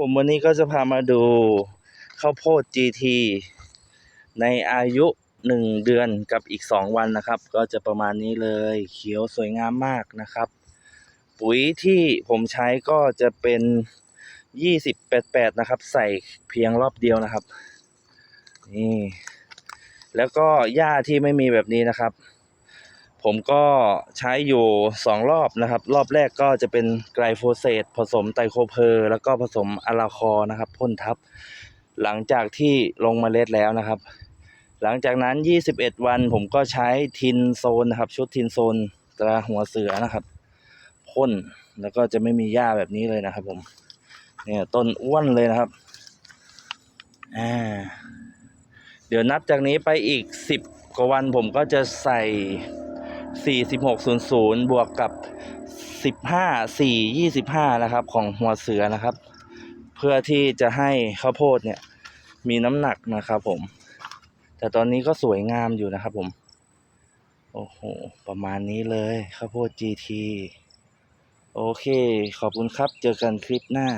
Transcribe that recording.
ผมวันนี้ก็จะพามาดูข้าวโพด GT ในอายุหนึ่งเดือนกับอีกสองวันนะครับ ก็จะประมาณนี้เลยเขียวสวยงามมากนะครับ ปุ๋ยที่ผมใช้ก็จะเป็นยี่สิบแปดแปดนะครับ ใส่เพียงรอบเดียวนะครับ นี่ แล้วก็หญ้าที่ไม่มีแบบนี้นะครับ ผมก็ใช้อยู่สองรอบนะครับ รอบแรกก็จะเป็นไกลโฟเซตผสมไตรโคเพอร์แล้วก็ผสมอะลาคอนะครับ พ่นทับ หลังจากที่ลงเมล็ดแล้วนะครับ หลังจากนั้น 21 วันผมก็ใช้ทินโซนนะครับ ชุดทินโซนตราหัวเสือนะครับพ่นแล้วก็จะไม่มีหญ้าแบบนี้เลยนะครับ ผมเนี่ยต้นอ้วนเลยนะครับอ่าเดี๋ยวนับจากนี้ไปอีก 10 กว่าวันผมก็จะใส่ 4600 บวกกับ 15 4 25 นะครับ ของหัวเสือนะครับ เพื่อที่จะให้ข้าวโพดเนี่ย มีน้ำหนักนะครับผม แต่ตอนนี้ก็สวยงามอยู่นะครับผม โอ้โห ประมาณนี้เลยข้าวโพด GT โอเค ขอบคุณครับ เจอกันคลิปหน้า